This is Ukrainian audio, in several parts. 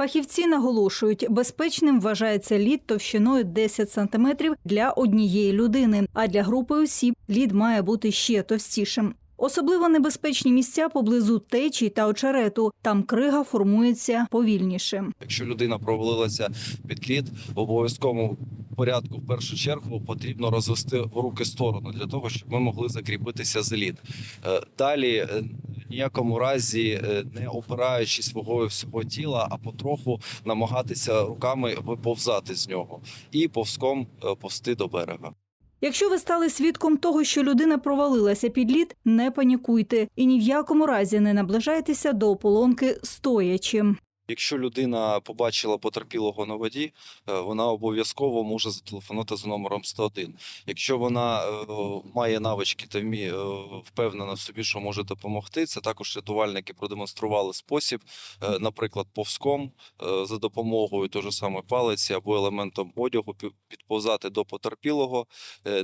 Фахівці наголошують, безпечним вважається лід товщиною 10 см для однієї людини, а для групи осіб лід має бути ще товстішим. Особливо небезпечні місця поблизу течій та очерету. Там крига формується повільніше. Якщо людина провалилася під лід, в обов'язковому порядку в першу чергу потрібно розвести руки в сторону для того, щоб ми могли закріпитися за лід. Е, Далі е, ніякому разі е, не опираючись вагою всього тіла, а потроху намагатися руками виповзати з нього і повзком е, повсти до берега. Якщо ви стали свідком того, що людина провалилася під лід, не панікуйте і ні в якому разі не наближайтеся до ополонки стоячи. Якщо людина побачила потерпілого на воді, е, вона обов'язково може зателефонувати за номером 101. Якщо вона е, має навички та е, впевнена в собі, що може допомогти, це також рятувальники продемонстрували спосіб, наприклад, повзком за допомогою того ж самої палиці або елементом одягу пі- підповзати до потерпілого,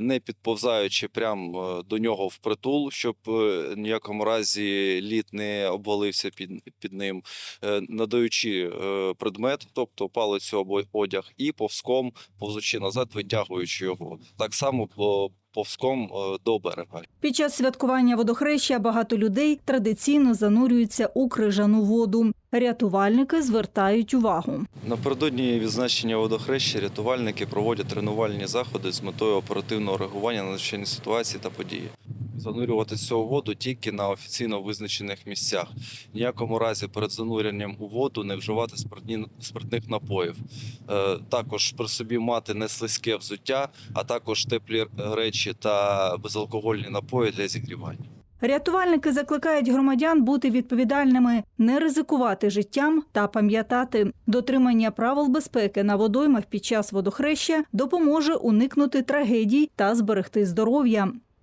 не підповзаючи прямо до нього впритул, щоб е, ніякому разі лід не обвалився під, під ним надаючи е, предмет, тобто палицю або одяг, і повзком, повзучи назад, витягуючи його. Так само по- повзком е, до берега. Під час святкування водохреща багато людей традиційно занурюються у крижану воду. Рятувальники звертають увагу. Напередодні відзначення водохреща рятувальники проводять тренувальні заходи з метою оперативного реагування на надзвичайні ситуації та події. Занурюватися у воду тільки на офіційно визначених місцях. Ніякому разі перед зануренням у воду не вживати спиртні, спиртних напоїв. Е, також при собі мати не слизьке взуття, а також теплі речі та безалкогольні напої для зігрівання. Рятувальники закликають громадян бути відповідальними, не ризикувати життям та пам'ятати. Дотримання правил безпеки на водоймах під час водохреща допоможе уникнути трагедій та зберегти здоров'я.